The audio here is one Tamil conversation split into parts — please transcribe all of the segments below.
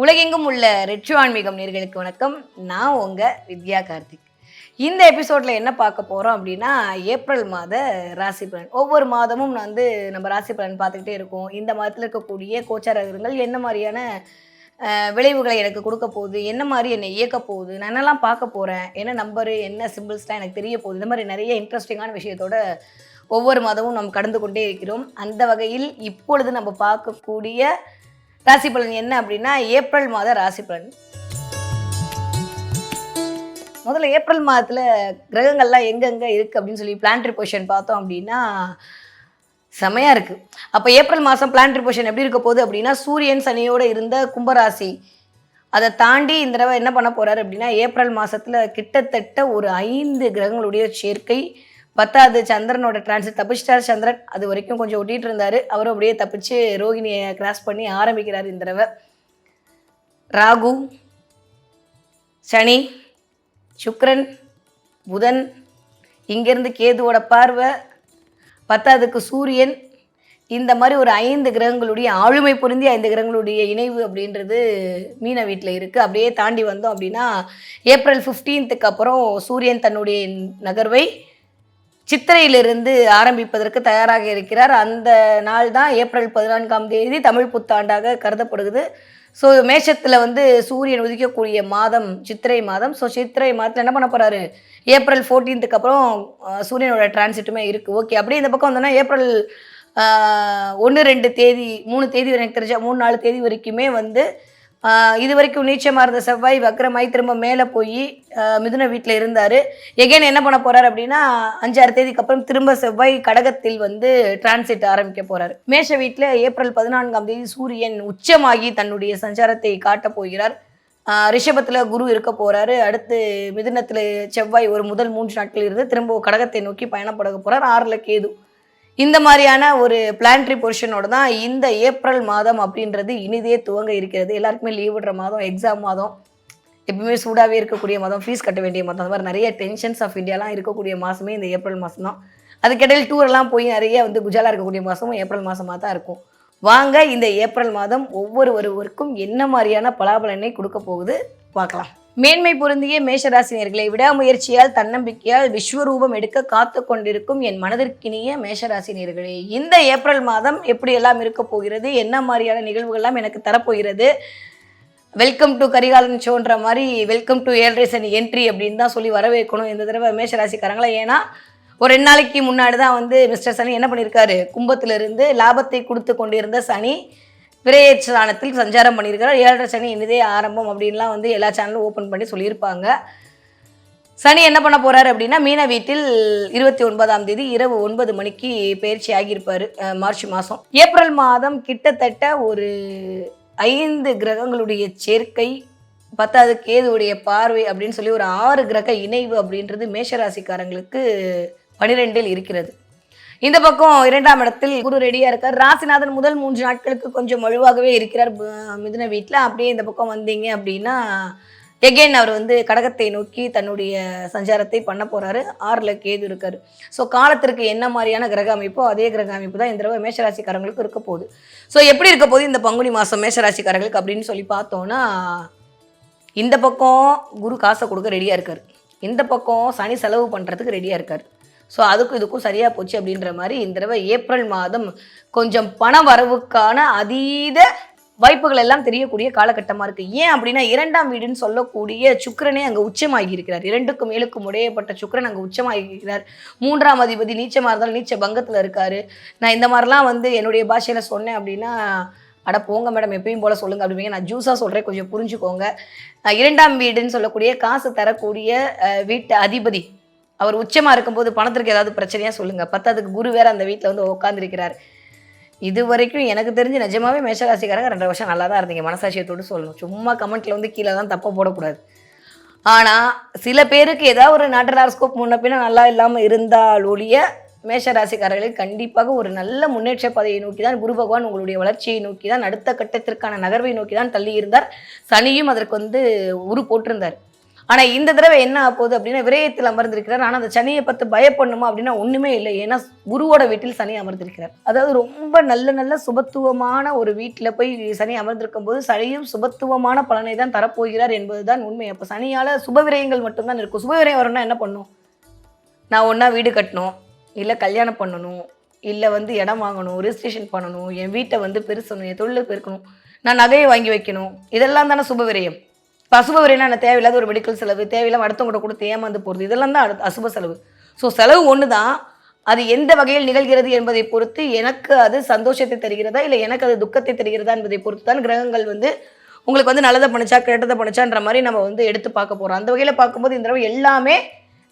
உலகெங்கும் உள்ள ரெட்ரோ ஆன்மீகம் நேர்களுக்கு வணக்கம். நான் உங்க வித்யா கார்த்திக். இந்த எபிசோட்ல என்ன பார்க்க போறோம் அப்படின்னா ஏப்ரல் மாத ராசி பலன். ஒவ்வொரு மாதமும் வந்து நம்ம ராசி பலன் பார்த்துக்கிட்டே இருக்கோம். இந்த மாதத்தில் இருக்கக்கூடிய கோச்சார கிரகங்கள் என்ன மாதிரியான விளைவுகளை எனக்கு கொடுக்க போகுது? என்ன மாதிரி என்னை இயக்க போகுது? நான் என்னெல்லாம் பார்க்க போகிறேன் என்ன நம்பரு? என்ன சிம்பிள்ஸ்லாம் எனக்கு தெரிய போகுது? இந்த மாதிரி நிறைய இன்ட்ரெஸ்டிங்கான விஷயத்தோட ஒவ்வொரு மாதமும் நாம் கடந்து கொண்டே இருக்கிறோம். அந்த வகையில் இப்பொழுது நம்ம பார்க்கக்கூடிய ராசி பலன் என்ன அப்படின்னா ஏப்ரல் மாத ராசி பலன். முதல்ல ஏப்ரல் மாதத்தில் கிரகங்கள்லாம் எங்கெங்கே இருக்குது அப்படின்னு சொல்லி பிளான்ட்ரி பொசிஷன் பார்த்தோம் அப்படின்னா செமையாக இருக்குது அப்போ ஏப்ரல் மாதம் பிளான்ட்ரி பொசிஷன் எப்படி இருக்க போகுது அப்படின்னா சூரியன் சனியோடு இருந்த கும்பராசி. அதை தாண்டி இந்த தடவை என்ன பண்ண போகிறாரு அப்படின்னா ஏப்ரல் மாதத்தில் கிட்டத்தட்ட ஒரு ஐந்து கிரகங்களுடைய சேர்க்கை பத்தாவது சந்திரனோட டிரான்சிட் தப்பிச்சிட்டார் சந்திரன். அது வரைக்கும் கொஞ்சம் ஒட்டிகிட்டு இருந்தார். அவரும் அப்படியே தப்பிச்சு ரோகிணியை கிராஸ் பண்ணி ஆரம்பிக்கிறார் இந்த தடவை. ராகு சனி சுக்ரன் புதன் இங்கேருந்து கேதுவோட பார்வை பத்தாவதுக்கு சூரியன். இந்த மாதிரி ஒரு ஐந்து கிரகங்களுடைய ஆளுமை பொருந்தி ஐந்து கிரகங்களுடைய இணைவு அப்படின்றது மீன வீட்டில் இருக்குது அப்படியே தாண்டி வந்தோம் அப்படின்னா ஏப்ரல் 15th அப்புறம் சூரியன் தன்னுடைய நகர்வை சித்திரையிலிருந்து ஆரம்பிப்பதற்கு தயாராக இருக்கிறார். அந்த நாள் தான் ஏப்ரல் பதினான்காம் தேதி தமிழ் புத்தாண்டாக கருதப்படுகிறது. ஸோ மேஷத்தில் வந்து சூரியன் உதிக்கக்கூடிய மாதம் சித்திரை மாதம். ஸோ சித்திரை மாதத்தில் என்ன பண்ண போகிறாரு ஏப்ரல் 14th அப்புறம் சூரியனோட டிரான்சிட்டுமே இருக்குது ஓகே அப்படியே இந்த பக்கம் வந்தோன்னா ஏப்ரல் ஒன்று ரெண்டு தேதி மூணு தேதி எனக்கு தெரிஞ்ச மூணு நாலு தேதி வரைக்குமே வந்து இது வரைக்கும் நீச்சமாக இருந்த செவ்வாய் வக்ரமாய் திரும்ப மேலே போய் மிதுன வீட்டில் இருந்தார். எகைன் என்ன பண்ண போகிறார் அப்படின்னா அஞ்சாறு தேதிக்கு அப்புறம் திரும்ப செவ்வாய் கடகத்தில் வந்து டிரான்சிட் ஆரம்பிக்க போகிறார் மேஷ வீட்டில் ஏப்ரல் பதினான்காம் தேதி சூரியன் உச்சமாகி தன்னுடைய சஞ்சாரத்தை காட்டப் போகிறார். ரிஷபத்தில் குரு இருக்க போகிறாரு அடுத்து மிதுனத்தில் செவ்வாய் ஒரு முதல் மூன்று நாட்கள் இருந்து திரும்ப கடகத்தை நோக்கி பயணப்பட போகிறார் ஆறில் கேது. இந்த மாதிரியான ஒரு பிளான்ட்ரி போர்ஷனோட தான் இந்த ஏப்ரல் மாதம் அப்படின்றது இனிதே துவங்க இருக்கிறது. எல்லாருக்குமே லீவ் விடுற மாதம் எக்ஸாம் மாதம் எப்பவுமே சூடாகவே இருக்கக்கூடிய மாதம் ஃபீஸ் கட்ட வேண்டிய மாதம். அந்த மாதிரி நிறைய டென்ஷன்ஸ் ஆஃப் இந்தியாலாம் இருக்கக்கூடிய மாதமே இந்த ஏப்ரல் மாதம் தான். அதுக்கிடையில் டூரெல்லாம் போய் நிறைய வந்து குஜாலாக இருக்கக்கூடிய மாதமும் ஏப்ரல் மாதமாக தான் இருக்கும். வாங்க இந்த ஏப்ரல் மாதம் ஒவ்வொருவருவருக்கும் என்ன மாதிரியான பலாபலனை கொடுக்க போகுது? பார்க்கலாம். மேன்மை பொருந்திய மேஷராசினியர்களை விடாமுயற்சியால் தன்னம்பிக்கையால் விஸ்வரூபம் எடுக்க காத்து கொண்டிருக்கும் என் மனதிற்கினிய மேஷராசினியர்களே இந்த ஏப்ரல் மாதம் எப்படி எல்லாம் இருக்க போகிறது? என்ன மாதிரியான நிகழ்வுகள்லாம் எனக்கு தரப்போகிறது? வெல்கம் டு கரிகாலன் ஷோன்ற மாதிரி வெல்கம் டு ஏழரை சனி என்ட்ரி அப்படின்னு தான் சொல்லி வரவேற்கணும் இந்த தடவை மேஷராசிக்காரங்களா. ஏன்னா ஒரு ரெண்டு நாளைக்கு முன்னாடி தான் வந்து மிஸ்டர் சனி என்ன பண்ணியிருக்காரு கும்பத்திலிருந்து லாபத்தை கொடுத்து கொண்டிருந்த சனி விரையேற்றானத்தில் சஞ்சாரம் பண்ணியிருக்கிறார். ஏழரை சனி இனிதே ஆரம்பம் அப்படின்லாம் வந்து எல்லா சேனலும் ஓப்பன் பண்ணி சொல்லியிருப்பாங்க. சனி என்ன பண்ண போறாரு அப்படின்னா மீன வீட்டில் இருபத்தி ஒன்பதாம் தேதி இரவு ஒன்பது மணிக்கு பயிற்சி ஆகியிருப்பாரு மார்ச் மாதம் ஏப்ரல் மாதம் கிட்டத்தட்ட ஒரு ஐந்து கிரகங்களுடைய சேர்க்கை பத்தாவது கேதுவுடைய பார்வை அப்படின்னு சொல்லி ஒரு ஆறு கிரக இணைவு அப்படின்றது மேஷராசிக்காரங்களுக்கு பனிரெண்டில் இருக்கிறது. இந்த பக்கம் இரண்டாம் இடத்தில் குரு ரெடியா இருக்கார். ராசிநாதன் முதல் மூன்று நாட்களுக்கு கொஞ்சம் வலுவாகவே இருக்கிறார். மிதுன வீட்டில் அப்படியே இந்த பக்கம் வந்தீங்க அப்படின்னா எகெயின் அவர் வந்து கடகத்தை நோக்கி தன்னுடைய சஞ்சாரத்தை பண்ண போறாரு. ஆறில் கேது இருக்காரு. ஸோ காலத்திற்கு என்ன மாதிரியான கிரக அமைப்போ அதே கிரக அமைப்பு தான் இந்த தடவை மேஷராசிக்காரங்களுக்கு இருக்க போகுது. ஸோ எப்படி இருக்க போகுது இந்த பங்குனி மாதம் மேஷராசிக்காரங்களுக்கு அப்படின்னு சொல்லி பார்த்தோன்னா இந்த பக்கம் குரு காசை கொடுக்க ரெடியாக இருக்கார். இந்த பக்கம் சனி செலவு பண்ணுறதுக்கு ரெடியாக இருக்கார். ஸோ அதுக்கும் இதுக்கும் சரியாக போச்சு அப்படின்ற மாதிரி இந்த தடவை ஏப்ரல் மாதம் கொஞ்சம் பண வரவுக்கான அதீத வாய்ப்புகள் எல்லாம் தெரியக்கூடிய காலகட்டமாக இருக்குது ஏன் அப்படின்னா இரண்டாம் வீடுன்னு சொல்லக்கூடிய சுக்கிரனே அங்கே உச்சமாகி இருக்கிறார். இரண்டுக்கும் மேலுக்கும் உடையப்பட்ட சுக்கிரன் அங்கே உச்சமாகி இருக்கிறார் மூன்றாம் அதிபதி நீச்சமாக இருந்தாலும் நீச்ச பங்கத்தில் இருக்காரு. நான் இந்த மாதிரிலாம் வந்து என்னுடைய பாஷையில் சொன்னேன் அப்படின்னா அட போங்க மேடம் எப்பயும் போல் சொல்லுங்கள் அப்படிங்க. நான் ஜூஸாக சொல்கிறேன் கொஞ்சம் புரிஞ்சுக்கோங்க. இரண்டாம் வீடுன்னு சொல்லக்கூடிய காசு தரக்கூடிய வீட்டு அதிபதி அவர் உச்சமாக இருக்கும்போது பணத்திற்கு ஏதாவது பிரச்சனையாக சொல்லுங்கள் பத்தாவதுக்கு குரு வேறு அந்த வீட்டில் வந்து உட்காந்துருக்கிறார் இது வரைக்கும் எனக்கு தெரிஞ்சு நிஜமாவே மேஷராசிக்காரங்க ரெண்டரை வருஷம் நல்லா தான் இருந்தீங்க. மனசாட்சியத்தோடு சொல்லணும். சும்மா கமெண்ட்டில் வந்து கீழே தான் தப்பை போடக்கூடாது. ஆனால் சில பேருக்கு ஏதாவது ஒரு நாட்டலாஸ்கோப் முன்ன பின்ன நல்லா இல்லாமல் இருந்தால் ஒழிய மேஷராசிக்காரர்களுக்கு கண்டிப்பாக ஒரு நல்ல முன்னேற்ற பாதையை நோக்கி தான் குரு பகவான் உங்களுடைய வளர்ச்சியை நோக்கி தான் அடுத்த கட்டத்திற்கான நகர்வை நோக்கி தான் தள்ளி இருந்தார் சனியும் அதற்கு வந்து உரு போட்டிருந்தார். ஆனா இந்த தடவை என்ன ஆகுது அப்படின்னா விரயத்தில் அமர்ந்திருக்கிறார். ஆனா அந்த சனியை பார்த்து பயப்படணுமா அப்படின்னா ஒண்ணுமே இல்லை. ஏன்னா குருவோட வீட்டில் சனி அமர்ந்திருக்கிறார். அதாவது ரொம்ப நல்ல நல்ல சுபத்துவமான ஒரு வீட்டில் போய் சனி அமர்ந்திருக்கும் போது சனியும் சுபத்துவமான பலனை தான் தரப்போகிறார் என்பதுதான் உண்மை. அப்போ சனியால சுப விரயங்கள் மட்டும்தான் இருக்கும். சுப விரயம் வரணும்னா என்ன பண்ணும்? நான் ஒன்றா வீடு கட்டணும் இல்லை கல்யாணம் பண்ணணும் இல்லை வந்து இடம் வாங்கணும் ரிஜிஸ்ட்ரேஷன் பண்ணணும் என் வீட்டை வந்து பெருசணும் என் தொழிலை பெருக்கணும் நான் நகையை வாங்கி வைக்கணும். இதெல்லாம் தானே சுப விரயம். அசுப என்னென்ன என்ன தேவையில்லாத ஒரு மெடிக்கல் செலவு தேவையில்லாம அடுத்தவங்கள்ட்ட கொடுத்து ஏமாந்து போகிறது இதெல்லாம் தான் அடுத்த அசுப செலவு. ஸோ செலவு ஒன்று தான் அது எந்த வகையில் நிகழ்கிறது என்பதை பொறுத்து எனக்கு அது சந்தோஷத்தை தருகிறதா இல்லை எனக்கு அது துக்கத்தை தருகிறதா என்பதை பொறுத்து தான் கிரகங்கள் வந்து உங்களுக்கு வந்து நல்லதை பண்ணிச்சா கெட்டதை பண்ணிச்சான்ற மாதிரி நம்ம வந்து எடுத்து பார்க்க போகிறோம் அந்த வகையில் பார்க்கும்போது இந்த தடவை எல்லாமே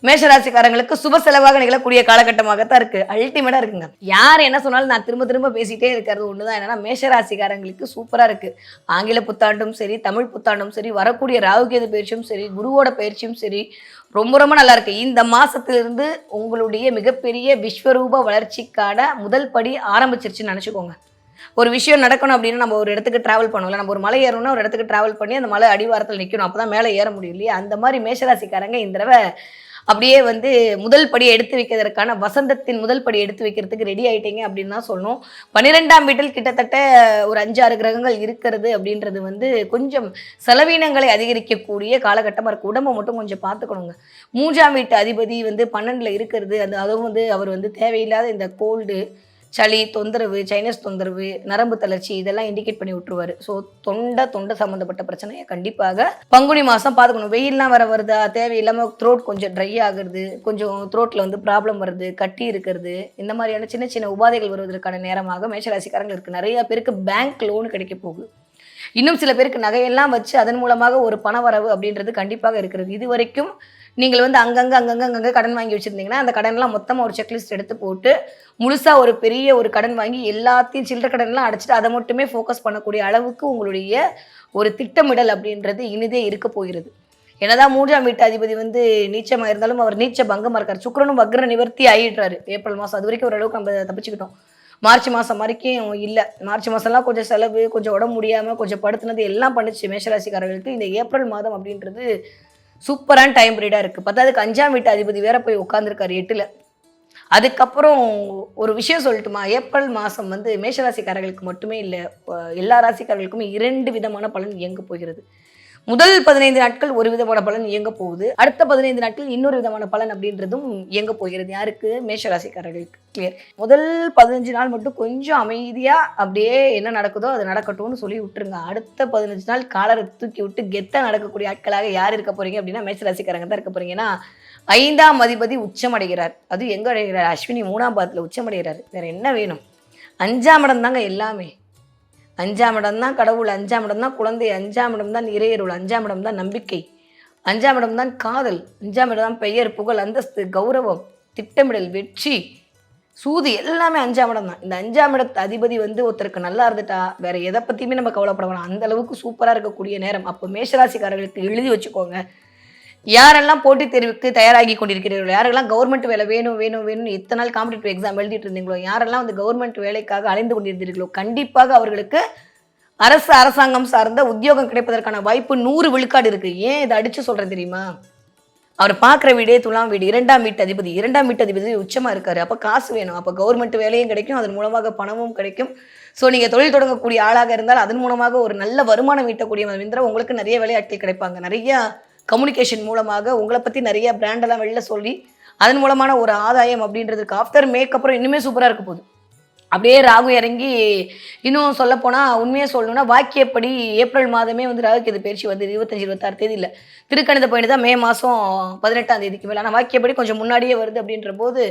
மேஷராசிக்காரங்களுக்கு சுப செலவாக நிகழக்கூடிய காலகட்டமாக தான் இருக்கு. அல்டிமேட்டா இருக்குங்க. யார் என்ன சொன்னாலும் நான் திரும்ப திரும்ப பேசிட்டே இருக்கிறது ஒண்ணுதான். என்னன்னா மேஷராசிக்காரங்களுக்கு சூப்பரா இருக்கு. ஆங்கில புத்தாண்டும் சரி தமிழ் புத்தாண்டும் சரி வரக்கூடிய ராகுகேது பயிற்சியும் சரி குருவோட பயிற்சியும் சரி ரொம்ப ரொம்ப நல்லா இருக்கு. இந்த மாசத்திலிருந்து உங்களுடைய மிகப்பெரிய விஸ்வரூப வளர்ச்சிக்கான முதல் படி ஆரம்பிச்சிருச்சுன்னு நினச்சிக்கோங்க. ஒரு விஷயம் நடக்கணும் அப்படின்னா நம்ம ஒரு இடத்துக்கு டிராவல் பண்ணுவோம்ல. நம்ம ஒரு மலை ஏறணும்னா ஒரு இடத்துக்கு டிராவல் பண்ணி அந்த மலை அடிவாரத்தில் நிற்கணும் அப்போ தான் மேலே ஏற முடியும் இல்லையா? அந்த மாதிரி மேஷராசிக்காரங்க இந்த தடவை அப்படியே வந்து முதல் படி எடுத்து வைக்கிறதுக்கான வசந்தத்தின் முதல் படி எடுத்து வைக்கிறதுக்கு ரெடி ஆயிட்டீங்க அப்படின்னு தான் சொல்லணும். பன்னிரெண்டாம் வீட்டில் கிட்டத்தட்ட ஒரு அஞ்சாறு கிரகங்கள் இருக்கிறது அப்படின்றது வந்து கொஞ்சம் செலவீனங்களை அதிகரிக்கக்கூடிய காலகட்டமாக இருக்குது உடம்பை மட்டும் கொஞ்சம் பார்த்துக்கணுங்க. மூன்றாம் வீட்டு அதிபதி வந்து பன்னெண்டில் இருக்கிறது. அது அதுவும் வந்து அவர் வந்து தேவையில்லாத இந்த கோல்டு சளி தொந்தரவு சைனஸ் தொந்தரவு நரம்பு தளர்ச்சி இதெல்லாம் இண்டிகேட் பண்ணி விட்டுருவாரு. ஸோ தொண்டை தொண்டை சம்மந்தப்பட்ட பிரச்சனையை கண்டிப்பாக பங்குனி மாதம் பார்த்துக்கணும். வெயில்லாம் வர வருதா? தேவையில்லாமல் த்ரோட் கொஞ்சம் ட்ரை ஆகுறது கொஞ்சம் த்ரோட்டில் வந்து ப்ராப்ளம் வருது கட்டி இருக்கிறது இந்த மாதிரியான சின்ன சின்ன உபாதைகள் வருவதற்கான நேரமாக மேஷராசிக்காரங்க இருக்குது நிறைய பேருக்கு பேங்க் லோன் கிடைக்க போகுது. இன்னும் சில பேருக்கு நகையெல்லாம் வச்சு அதன் மூலமாக ஒரு பண வரவு அப்படின்றது கண்டிப்பாக இருக்கிறது. இது வரைக்கும் நீங்கள் வந்து அங்கங்கே அங்கங்கே அங்கங்கே கடன் வாங்கி வச்சுருந்தீங்கன்னா அந்த கடன்லாம் மொத்தமாக ஒரு செக்லிஸ்ட் எடுத்து போட்டு முழுசாக ஒரு பெரிய ஒரு கடன் வாங்கி எல்லாத்தையும் சில்லற கடன்லாம் அடைச்சிட்டு அதை மட்டுமே ஃபோக்கஸ் பண்ணக்கூடிய அளவுக்கு உங்களுடைய ஒரு திட்டமிடல் அப்படின்றது இனிதே இருக்க போகிறது. என்னதான் மூன்றாம் வீட்டு அதிபதி வந்து நீச்சமாக இருந்தாலும் அவர் நீச்ச பங்கமாக இருக்கார் சுக்கிரனும் வக்ர நிவர்த்தி ஆகிடுறாரு ஏப்ரல் மாதம் அது வரைக்கும் ஓரளவுக்கு நம்ம தப்பிச்சுக்கிட்டோம். மார்ச் மாதம் வரைக்கும் இல்லை. மார்ச் மாதம்லாம் கொஞ்சம் செலவு கொஞ்சம் உடம்பு முடியாமல் கொஞ்சம் படுத்துனது எல்லாம் பண்ணிச்சு மேஷராசிக்காரர்களுக்கு. இந்த ஏப்ரல் மாதம் அப்படின்றது சூப்பரான டைம் பீரியடாக இருக்குது பத்தாவதுக்கு அஞ்சாம் வீட்டு அதிபதி வேற போய் உட்காந்துருக்காரு எட்டில். அதுக்கப்புறம் ஒரு விஷயம் சொல்லட்டுமா? ஏப்ரல் மாதம் வந்து மேஷராசிக்காரர்களுக்கு மட்டுமே இல்லை எல்லா ராசிக்காரர்களுக்குமே இரண்டு விதமான பலன் இயங்க போகிறது. முதல் பதினைந்து நாட்கள் ஒரு விதமான பலன் இயங்க போகுது. அடுத்த பதினைந்து நாட்கள் இன்னொரு விதமான பலன் அப்படின்றதும் இயங்க போகிறது. யாருக்கு? மேஷராசிக்காரர்களுக்கு. கிளியர் முதல் பதினஞ்சு நாள் மட்டும் கொஞ்சம் அமைதியாக அப்படியே என்ன நடக்குதோ அது நடக்கட்டும்னு சொல்லி விட்டுருங்க. அடுத்த பதினஞ்சு நாள் காலரை தூக்கி விட்டு கெத்தாக நடக்கக்கூடிய ஆட்களாக யார் இருக்க போறீங்க அப்படின்னா மேஷராசிக்காரங்க தான் இருக்க போறீங்கன்னா ஐந்தாம் அதிபதி உச்சமடைகிறார் அது எங்க அடைகிறார்? அஸ்வினி மூணாம் பாதத்தில் உச்சமடைகிறார் வேற என்ன வேணும்? அஞ்சாம் இடம் தாங்க எல்லாமே. அஞ்சாம் இடம் தான் கடவுள் அஞ்சாம் இடம் தான் குழந்தை அஞ்சாம் இடம் தான் இறையருள் அஞ்சாம் இடம் தான் நம்பிக்கை அஞ்சாம் இடம் தான் காதல் அஞ்சாம் இடம் தான் பெயர் புகழ் அந்தஸ்து கௌரவம் திட்டமிடல் வெற்றி சூது எல்லாமே அஞ்சாம் இடம் தான். இந்த அஞ்சாம் இடத்து அதிபதி வந்து ஒருத்தருக்கு நல்லா இருந்துட்டா வேற எதை பற்றியுமே நம்ம கவலைப்பட வேணாம். அந்த அளவுக்கு சூப்பராக இருக்கக்கூடிய நேரம். அப்போ மேஷராசிக்காரர்களுக்கு எழுதி வச்சுக்கோங்க. யாரெல்லாம் போட்டித் தேர்வுக்கு தயாராகி கொண்டிருக்கிறீர்களோ யாரெல்லாம் கவர்மெண்ட் வேலை வேணும் வேணும் வேணும்னு இத்தனை நாள் காம்படிட்டிவ் எக்ஸாம் எழுதிட்டு இருந்தீங்களோ யாரெல்லாம் வந்து கவர்மெண்ட் வேலைக்காக அலைந்து கொண்டிருந்தீர்களோ கண்டிப்பாக அவர்களுக்கு அரசு அரசாங்கம் சார்ந்த உத்தியோகம் கிடைப்பதற்கான வாய்ப்பு நூறு விழுக்காடு இருக்கு. ஏன் இதை அடிச்சு சொல்றேன் தெரியுமா? அவர் பார்க்குற வீடே துலாம் வீடு இரண்டாம் வீட்டு அதிபதி இரண்டாம் வீட்டு அதிபதி உச்சமாக இருக்கார். அப்போ காசு வேணும். அப்போ கவர்மெண்ட் வேலையும் கிடைக்கும் அதன் மூலமாக பணமும் கிடைக்கும். ஸோ நீங்கள் தொழில் தொடங்கக்கூடிய ஆளாக இருந்தால் அதன் மூலமாக ஒரு நல்ல வருமானம் ஈட்டக்கூடிய மந்திரம் உங்களுக்கு நிறைய வேலையாட்கள் கிடைப்பாங்க. நிறையா கம்யூனிகேஷன் மூலமாக உங்களை பற்றி நிறைய பிராண்டெல்லாம் வெளில சொல்லி அதன் மூலமான ஒரு ஆதாயம் அப்படின்றதுக்கு ஆஃப்டர் மேக் அப்புறம் இன்னுமே சூப்பராக இருக்க போகுது. அப்படியே ராகு இறங்கி இன்னும் சொல்லப்போனால் உண்மையை சொல்லணும்னா வாக்கியப்படி ஏப்ரல் மாதமே வந்து ராகுக்கு இது பயிற்சி வந்து இருபத்தஞ்சி இருபத்தாறு தேதியில். திருக்கணித பயணி தான் மே மாதம் பதினெட்டாம் தேதிக்கு மேலே ஆனால் வாக்கியப்படி கொஞ்சம் முன்னாடியே வருது அப்படின்ற போது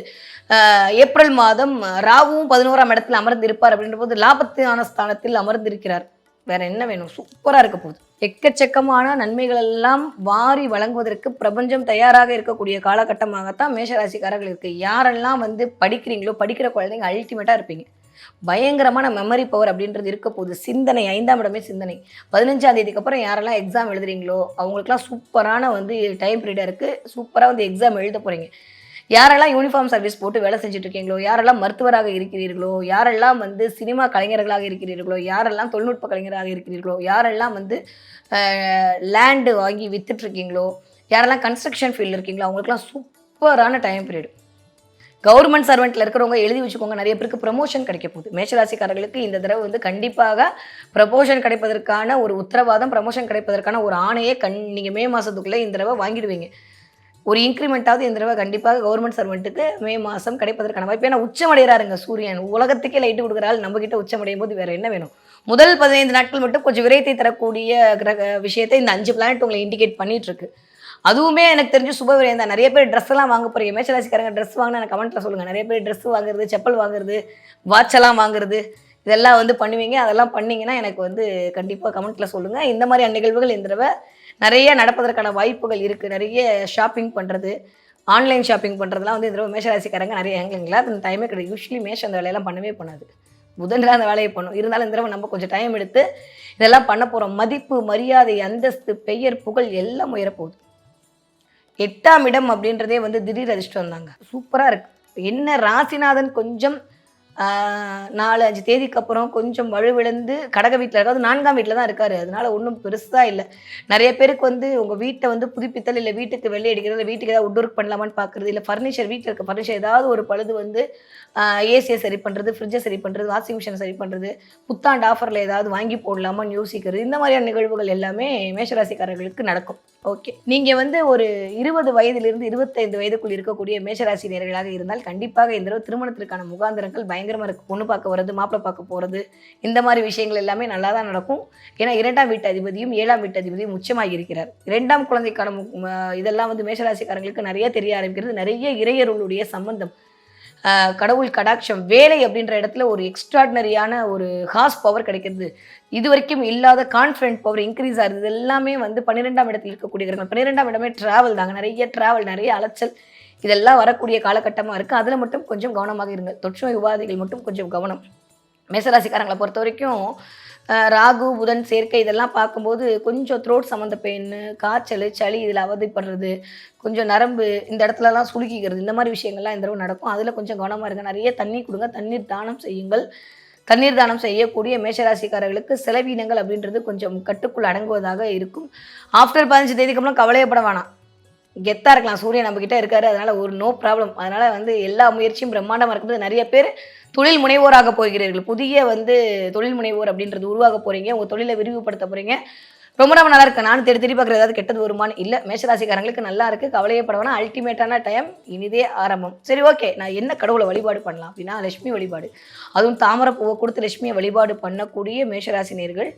ஏப்ரல் மாதம் ராகுவும் பதினோராம் இடத்தில் அமர்ந்து இருப்பார் அப்படின்ற போது லாபத்தான ஸ்தானத்தில் அமர்ந்திருக்கிறார். வேற என்ன வேணும்? சூப்பராக இருக்க போகுது. எக்கச்சக்கமான நன்மைகள் எல்லாம் வாரி வழங்குவதற்கு பிரபஞ்சம் தயாராக இருக்கக்கூடிய காலகட்டமாகத்தான் மேஷராசிக்காரர்கள் இருக்கு. யாரெல்லாம் வந்து படிக்கிறீங்களோ படிக்கிற குழந்தைங்க அல்டிமேட்டாக இருப்பீங்க. பயங்கரமான மெமரி பவர் அப்படின்றது இருக்க போகுது. சிந்தனை ஐந்தாம் இடமே சிந்தனை. பதினஞ்சாம் தேதிக்கு அப்புறம் யாரெல்லாம் எக்ஸாம் எழுதுறீங்களோ அவங்களுக்குலாம் சூப்பரான வந்து டைம் பீரியடாக இருக்குது சூப்பராக வந்து எக்ஸாம் எழுத போகிறீங்க யாரெல்லாம் யூனிஃபார்ம் சர்வீஸ் போட்டு வேலை செஞ்சுட்டு இருக்கீங்களோ யாரெல்லாம் மருத்துவராக இருக்கிறீர்களோ யாரெல்லாம் வந்து சினிமா கலைஞர்களாக இருக்கிறீர்களோ யாரெல்லாம் தொழில்நுட்ப கலைஞராக இருக்கிறீர்களோ யாரெல்லாம் வந்து லேண்டு வாங்கி வித்துட்டு இருக்கீங்களோ யாரெல்லாம் கன்ஸ்ட்ரக்ஷன் ஃபீல்டில் இருக்கீங்களோ அவங்களுக்குலாம் சூப்பரான டைம் பீரியட் கவர்மெண்ட் சர்வெண்ட்டில் இருக்கிறவங்க எழுதி வச்சுக்கோங்க நிறைய பேருக்கு ப்ரமோஷன் கிடைக்க போகுது. மேஷராசிக்காரர்களுக்கு இந்த தடவை வந்து கண்டிப்பாக ப்ரமோஷன் கிடைப்பதற்கான ஒரு உத்தரவாதம் ப்ரமோஷன் கிடைப்பதற்கான ஒரு ஆணையை கண் நீங்கள் மே மாதத்துக்குள்ளே இந்த தடவை வாங்கிடுவீங்க. ஒரு இன்க்ரிமெண்ட்டாவது இந்த தடவை கண்டிப்பாக கவர்மெண்ட் சர்வெண்ட்டுக்கு மே மாதம் கிடைப்பதற்கான வாய்ப்பு. ஏன்னா உச்சமடைகிறாருங்க சூரியன். உலகத்துக்கே லைட்டு கொடுக்குறாள். நம்மக்கிட்ட உச்சமடையும் போது வேறு என்ன வேணும்? முதல் பதினைந்து நாட்கள் மட்டும் கொஞ்சம் விரயத்தை தரக்கூடிய கிரக விஷயத்தை இந்த அஞ்சு பிளானட் உங்களை இண்டிகேட் பண்ணிட்டு இருக்கு அதுவுமே எனக்கு தெரிஞ்சு சுப விரயம் தான். நிறைய பேர் ட்ரெஸ் எல்லாம் வாங்க போறீங்க. மேஷராசிக்காரங்க ட்ரெஸ் வாங்கினா எனக்கு கமெண்ட்ல சொல்லுங்க. நிறைய பேர் ட்ரெஸ் வாங்குறது செப்பல் வாங்குறது வாட்ச் எல்லாம் வாங்குறது இதெல்லாம் வந்து பண்ணுவீங்க. அதெல்லாம் பண்ணீங்கன்னா எனக்கு வந்து கண்டிப்பாக கமெண்ட்ல சொல்லுங்க. இந்த மாதிரி நிகழ்வுகள் இந்த தடவை நிறைய நடப்பதற்கான வாய்ப்புகள் இருக்குது நிறைய ஷாப்பிங் பண்ணுறது ஆன்லைன் ஷாப்பிங் பண்ணுறதுலாம் வந்து இந்த தடவை மேஷராசிக்காரங்க நிறைய எங்களுங்களா அந்த டைமே கிடையாது. யூஸ்வலி மேஷ் அந்த வேலையெல்லாம் பண்ணவே பண்ணாது. புதன்ல அந்த வேலையை பண்ணும். இருந்தாலும் இந்த தடவை நம்ம கொஞ்சம் டைம் எடுத்து இதெல்லாம் பண்ண போகிறோம் மதிப்பு மரியாதை அந்தஸ்து பெயர் புகழ் எல்லாம் உயரப்போகுது. எட்டாம் இடம் அப்படின்றதே வந்து திடீர் அதிர்ஷ்டம் தாங்க. சூப்பராக இருக்குது என்ன ராசிநாதன் கொஞ்சம் நாலு அஞ்சு தேதிக்கு அப்புறம் கொஞ்சம் வலுவிழந்து கடக வீட்டில் இருக்காது நான்காம் வீட்டில் தான் இருக்காரு. அதனால ஒன்றும் பெருசாக இல்லை. நிறைய பேருக்கு வந்து உங்கள் வீட்டை வந்து புதுப்பித்தல் இல்லை வீட்டுக்கு வெளியே அடிக்கிறது இல்லை வீட்டுக்கு ஏதாவது உட் ஒர்க் பண்ணலாமான்னு பார்க்குறது இல்லை ஃபர்னிச்சர் வீட்டில் இருக்க ஃபர்னிச்சர் ஏதாவது ஒரு பழுது வந்து ஏசியை சரி பண்ணுறது ஃப்ரிட்ஜை சரி பண்ணுறது வாஷிங் மிஷினை சரி பண்ணுறது புத்தாண்டு ஆஃபரில் ஏதாவது வாங்கி போடலாமான்னு யோசிக்கிறது இந்த மாதிரியான நிகழ்வுகள் எல்லாமே மேஷராசிக்காரர்களுக்கு நடக்கும். ஓகே நீங்கள் வந்து ஒரு இருபது வயதிலிருந்து இருபத்தைந்து வயதுக்குள் இருக்கக்கூடிய மேஷராசி நேர்களாக இருந்தால் கண்டிப்பாக இந்த தடவை திருமணத்திற்கான முகாந்திரங்கள் பயங்கரமாக இருக்கு. பொண்ணு பார்க்க வர்றது மாப்பிள்ளை பார்க்க போகிறது இந்த மாதிரி விஷயங்கள் எல்லாமே நல்லா தான் நடக்கும். ஏன்னா இரண்டாம் வீட்டு அதிபதியும் ஏழாம் வீட்டு அதிபதியும் உச்சமாக இருக்கிறார். இரண்டாம் குழந்தைக்கான மு- இதெல்லாம் வந்து மேஷராசிக்காரங்களுக்கு நிறைய தெரிய ஆரம்பிக்கிறது. நிறைய இறையருளுடைய சம்பந்தம். கடவுள் கடாட்சம் வேலை அப்படின்ற இடத்துல ஒரு எக்ஸ்ட்ராடினரியான ஒரு ஹாஸ் பவர் கிடைக்கிறது. இது வரைக்கும் இல்லாத கான்ஃபிடென்ட் பவர் இன்க்ரீஸ் ஆகுது. இது எல்லாமே வந்து பன்னிரெண்டாம் இடத்தில் இருக்கக்கூடிய கிரகங்கள் பன்னிரெண்டாம் இடமே டிராவல் தாங்க. நிறைய டிராவல் நிறைய அலைச்சல். இதெல்லாம் வரக்கூடிய காலகட்டமாக இருக்குது அதில் மட்டும் கொஞ்சம் கவனமாக இருங்க தொற்று உபாதைகள் மட்டும் கொஞ்சம் கவனம். மேசராசிக்காரங்களை பொறுத்த வரைக்கும் ராகு புதன் சேர்க்கை இதெல்லாம் பார்க்கும்போது கொஞ்சம் த்ரோட் சம்மந்த பெயின் காய்ச்சல் சளி இதில் அவதிப்படுறது கொஞ்சம் நரம்பு இந்த இடத்துலலாம் சுளுக்கிக்கிறது இந்த மாதிரி விஷயங்கள்லாம் இந்த தடவை நடக்கும். அதில் கொஞ்சம் கவனமாக இருங்க. நிறைய தண்ணி கொடுங்க. தண்ணீர் தானம் செய்யுங்கள். தண்ணீர் தானம் செய்யக்கூடிய மேஷராசிக்காரர்களுக்கு செலவீனங்கள் அப்படின்றது கொஞ்சம் கட்டுக்குள் அடங்குவதாக இருக்கும். ஆஃப்டர் பதினஞ்சு தேதிக்கு அப்புறம் கவலையப்பட வேணாம். கெத்தாக இருக்கலாம். சூரியன் நம்மக்கிட்ட இருக்காரு. அதனால் ஒரு நோ ப்ராப்ளம் அதனால் வந்து எல்லா முயற்சியும் பிரம்மாண்டமாக இருக்கும்போது நிறைய பேர் தொழில் முனைவோராக போகிறீர்கள். புதிய வந்து தொழில் முனைவோர் அப்படின்றது உருவாக போறீங்க. உங்க தொழிலை விரிவுபடுத்த போறீங்க. ரொம்ப ரொம்ப நல்லா இருக்கு. நான் தேடி தேடி பார்க்குறது ஏதாவது கெட்டது வருமான்னு இல்லை. மேஷராசிக்காரங்களுக்கு நல்லா இருக்கு. கவலையப்பட அல்டிமேட்டான டைம் இனிதே ஆரம்பம். சரி ஓகே நான் என்ன கடவுளை வழிபாடு பண்ணலாம் அப்படின்னா லட்சுமி வழிபாடு. அதுவும் தாமரை பூவை கொடுத்து லட்சுமியை வழிபாடு பண்ணக்கூடிய மேஷராசினியர்கள்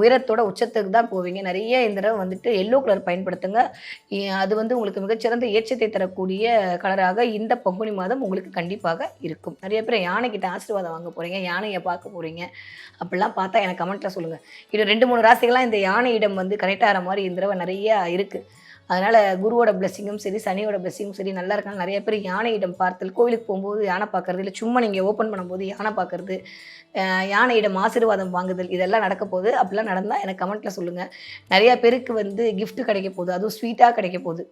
உயரத்தோட உச்சத்துக்கு தான் போவீங்க. நிறைய இந்த தடவை வந்துட்டு எல்லோ கலர் பயன்படுத்துங்க. அது வந்து உங்களுக்கு மிகச்சிறந்த ஏற்றத்தை தரக்கூடிய கலராக இந்த பங்குனி மாதம் உங்களுக்கு கண்டிப்பாக இருக்கும். நிறைய பேர் யானைக்கிட்ட ஆசீர்வாதம் வாங்க போகிறீங்க யானையை பார்க்க போகிறீங்க அப்படிலாம் பார்த்தா எனக்கு கமெண்ட்டில் சொல்லுங்கள் இது ரெண்டு மூணு ராசிகள்லாம் இந்த யானையிடம் வந்து கனெக்ட் ஆகிற மாதிரி இந்த தடவை நிறைய இருக்குது அதனால் குருவோட பிளெஸிங்கும் சரி சனியோட பிளெஸிங்கும் சரி நல்லா இருக்காங்க நிறைய பேர் யானையிடம் பார்த்தல் கோவிலுக்கு போகும்போது யானை பார்க்கறது இல்லை சும்மா நீங்கள் ஓப்பன் பண்ணும்போது யானை பார்க்குறது யானையிடம் ஆசீர்வாதம் வாங்குதல் இதெல்லாம் நடக்க போகுது. அப்படிலாம் நடந்தால் எனக்கு கமெண்ட்டில் சொல்லுங்கள் நிறைய பேருக்கு வந்து கிஃப்ட் கிடைக்க போகுது. அதுவும் ஸ்வீட்டாக கிடைக்க போகுது.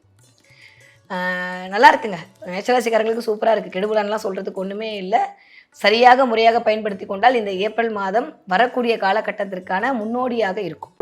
நல்லா இருக்குங்க. மேஷராசிக்காரங்களுக்கு சூப்பராக இருக்குது கெடுபுலான்லாம் சொல்கிறதுக்கு ஒன்றுமே இல்லை. சரியாக முறையாக பயன்படுத்தி கொண்டால் இந்த ஏப்ரல் மாதம் வரக்கூடிய காலகட்டத்திற்கான முன்னோடியாக இருக்கும்.